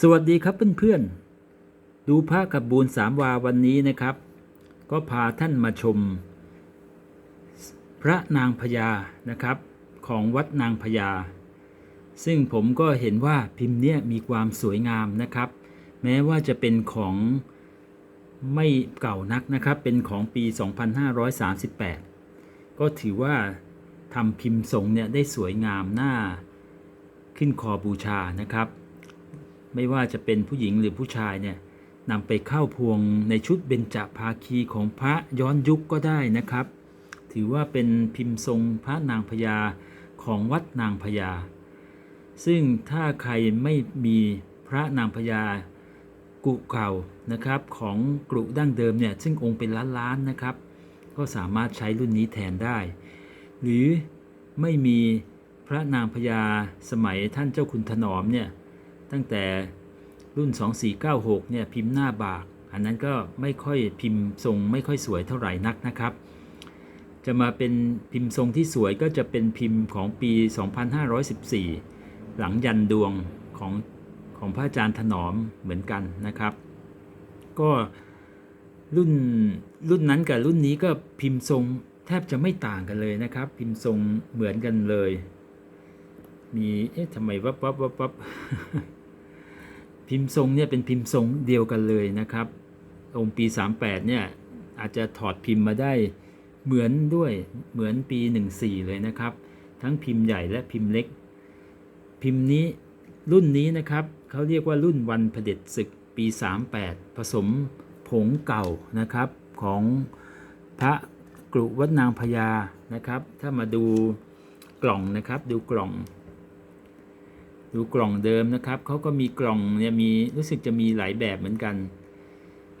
สวัสดีครับเพื่อนๆ ดูพระกับบูนสามวาวันนี้นะครับ ก็พาท่านมาชม พระนางพญานะครับ ของวัดนางพญา ซึ่งผมก็เห็นว่าพิมพ์เนี้ยมีความสวยงามนะครับ แม้ว่าจะเป็นของไม่เก่านักนะครับ เป็นของปี 2538 ก็ถือว่าทำพิมพ์ทรงเนี่ยได้สวยงามหน่าขึ้นคอบูชานะครับ ไม่ว่าจะเป็นผู้หญิงหรือผู้ชายเนี่ยนำไปเข้าพวงในชุดเบญจภาคีของพระย้อนยุคก็ได้นะครับ ถือว่าเป็นพิมพ์ทรงพระนางพญาของวัดนางพญา ซึ่งถ้าใครไม่มีพระนางพญากุเก่านะครับของกรุดั้งเดิมเนี่ยซึ่งองค์เป็นล้านๆนะครับ ก็สามารถใช้รุ่นนี้แทนได้ หรือไม่มีพระนางพญาสมัยท่านเจ้าคุณถนอมเนี่ย ตั้งแต่รุ่น 2496 เนี่ยพิมพ์หน้าบาก อันนั้นก็ไม่ค่อยพิมพ์ทรงไม่ค่อยสวยเท่าไหร่นักนะครับ จะมาเป็นพิมพ์ทรงที่สวยก็จะเป็นพิมพ์ของปี 2514 หลังยันดวงของของพระอาจารย์ถนอมเหมือนกันนะครับ ก็รุ่นรุ่นนั้นกับรุ่นนี้ก็พิมพ์ทรงแทบจะไม่ต่างกันเลยนะครับ พิมพ์ทรงเหมือนกันเลย มีเอ๊ะทำไมวับวับวับวับ พิมพ์ทรงเนี่ยเป็นพิมพ์ทรงเดียวกันเลยนะครับ องค์ปี 38เนี่ยอาจจะถอดพิมพ์มาได้เหมือนด้วยเหมือนปี 14 เลยนะครับ ทั้งพิมพ์ใหญ่และพิมพ์เล็ก พิมพ์นี้รุ่นนี้นะครับเขาเรียกว่ารุ่นวันเผด็จศึกปี 38 ผสมผงเก่านะครับของพระกรุวัดนางพญานะครับ ถ้ามาดูกล่องนะครับดูกล่อง ดูกล่องเดิมนะครับเขาก็มีกล่องเนี่ยมีรู้สึกจะมีหลายแบบเหมือนกัน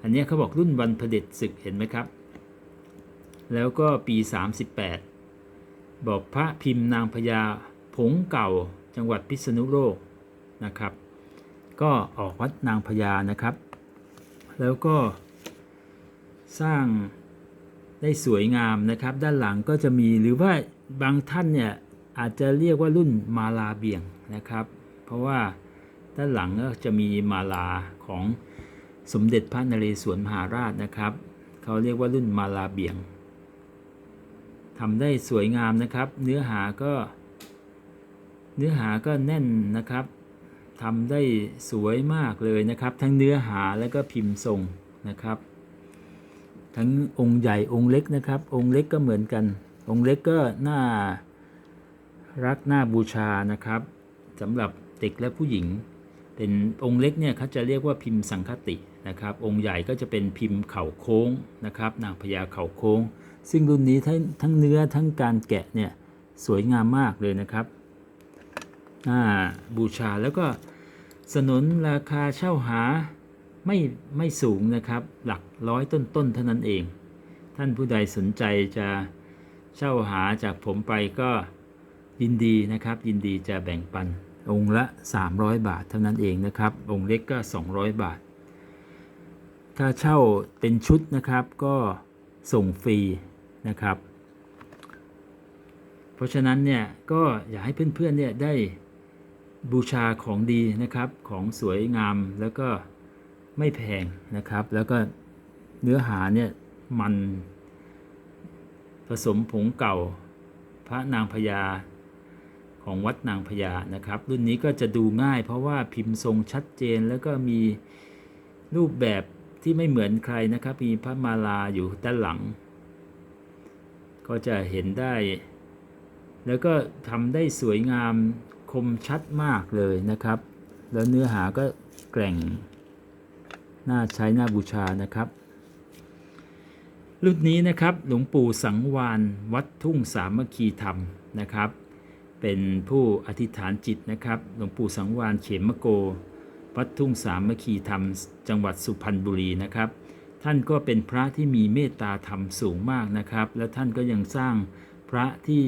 อันนี้เขาบอกรุ่นวันเผด็จศึกเห็นไหมครับ แล้วก็ปี 38 บอกพระพิมพ์นางพญาผงเก่าจังหวัดพิษณุโลกนะครับ ก็ออกวัดนางพญานะครับ แล้วก็สร้างได้สวยงามนะครับ ด้านหลังก็จะมีหรือว่าบางท่านเนี่ยอาจจะเรียกว่ารุ่นมาลาเบี่ยงนะครับ เพราะว่าด้านหลังก็จะมีมาลาของสมเด็จพระนเรศวรมหาราชนะครับ เขาเรียกว่ารุ่นมาลาเบียงทำได้สวยงามนะครับ เนื้อหาก็ เนื้อหาก็แน่นนะครับทำได้สวยมากเลยนะครับ ทั้งเนื้อหาแล้วก็พิมพ์ทรงนะครับ ทั้งองค์ใหญ่องค์เล็กนะครับ องค์เล็กก็เหมือนกัน องค์เล็กก็น่ารักน่าบูชานะครับสำหรับ เด็กและผู้หญิง เป็นองค์เล็กเนี่ยเขาจะเรียกว่าพิมพ์สังคตินะครับ องค์ใหญ่ก็จะเป็นพิมพ์เข่าโค้งนะครับ นางพญาเข่าโค้ง ซึ่งรุ่นนี้ทั้งทั้งเนื้อทั้งการแกะเนี่ยสวยงามมากเลยนะครับน่าบูชาแล้วก็สนนราคาเช่าหาไม่ไม่สูงนะครับ หลักร้อยต้นๆเท่านั้นเอง ท่านผู้ใดสนใจจะเช่าหาจากผมไปก็ยินดีนะครับ ยินดีจะแบ่งปัน องค์ละ 300 บาทเท่านั้นเองนะครับ องค์เล็กก็ 200 บาท ถ้าเช่าเป็นชุดนะครับก็ส่งฟรีนะครับ เพราะฉะนั้นเนี่ยก็อยากให้เพื่อนๆเนี่ยได้บูชาของดีนะครับของสวยงามแล้วก็ไม่แพงนะครับ แล้วก็เนื้อหาเนี่ยมันผสมผงเก่าพระนางพญา ของวัดนางพญานะครับ รุ่นนี้ก็จะดูง่าย เพราะว่าพิมพ์ทรงชัดเจนแล้วก็มีรูปแบบที่ไม่เหมือนใครนะครับ มีพระมาลาอยู่ด้านหลัง ก็จะเห็นได้ แล้วก็ทำได้สวยงามคมชัดมากเลยนะครับ แล้วเนื้อหาก็แกร่งน่าใช้น่าบูชานะครับ รุ่นนี้นะครับหลวงปู่สังวานวัดทุ่งสามัคคีธรรมนะครับ เป็นผู้อธิษฐานจิตนะครับ หลวงปู่สังวานเขมโก วัดทุ่งสามัคคีธรรม จังหวัดสุพรรณบุรีนะครับ ท่านก็เป็นพระที่มีเมตตาธรรมสูงมากนะครับ และท่านก็ยังสร้างพระที่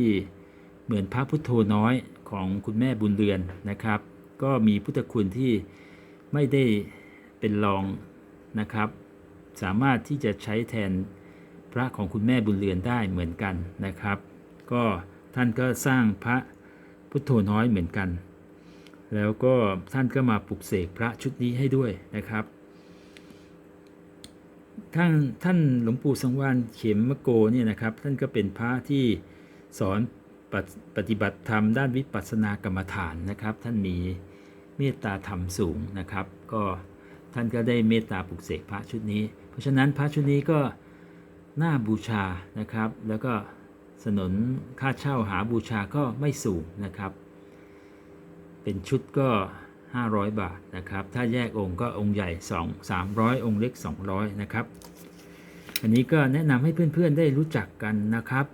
เหมือนพระพุทโธน้อยของคุณแม่บุญเรือนนะครับ ก็มีพุทธคุณที่ไม่ได้เป็นรองนะครับ สามารถที่จะใช้แทนพระของคุณแม่บุญเรือนได้เหมือนกันนะครับ ก็ท่านก็สร้างพระ พุทโธน้อยเหมือนกัน แล้วก็ท่านก็มาปลุกเสกพระชุดนี้ให้ด้วยนะครับ ท่านท่านหลวงปู่สังวานเข็มมะโกเนี่ยนะครับ ท่านก็เป็นพระที่สอนปปฏิบัติธรรมด้านวิปัสสนากรรมฐานนะครับ ท่านมีเมตตาธรรมสูงนะครับ ก็ท่านก็ได้เมตตาปลุกเสกพระชุดนี้ เพราะฉะนั้นพระชุดนี้ก็น่าบูชานะครับ แล้วก็ สนนค่าเช่าหาบูชาก็ไม่สูงนะครับ เป็นชุดก็ 500 บาทนะครับ ถ้าแยกองค์ก็องค์ใหญ่ 2 300 องค์เล็ก 200 นะครับ อันนี้ก็แนะนำให้เพื่อนๆได้รู้จักกันนะครับ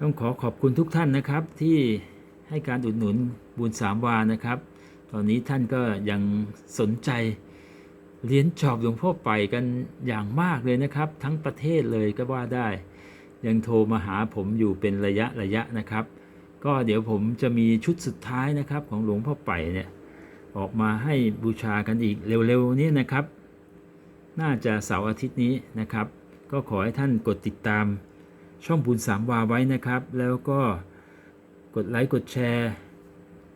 ต้องขอขอบคุณทุกท่านนะครับที่ให้การอุดหนุนบุญสามวานะครับ ตอนนี้ท่านก็ยังสนใจเรียนจอบหลวงพ่อไปกันอย่างมากเลยนะครับ ทั้งประเทศเลยก็ว่าได้ ยังโทรมาหาผมอยู่เป็นระยะระยะนะครับ ก็เดี๋ยวผมจะมีชุดสุดท้ายนะครับของหลวงพ่อไปเนี่ยออกมาให้บูชากันอีกเร็วๆนี้นะครับ น่าจะเสาร์อาทิตย์นี้นะครับ ก็ขอให้ท่านกดติดตามช่องบุญสามวาไว้นะครับ แล้วก็กดไลค์กดแชร์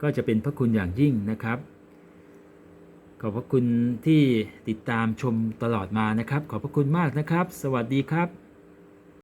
ก็จะเป็นพระคุณอย่างยิ่งนะครับ ขอบพระคุณที่ติดตามชมตลอดมานะครับ ขอบพระคุณมากนะครับ สวัสดีครับ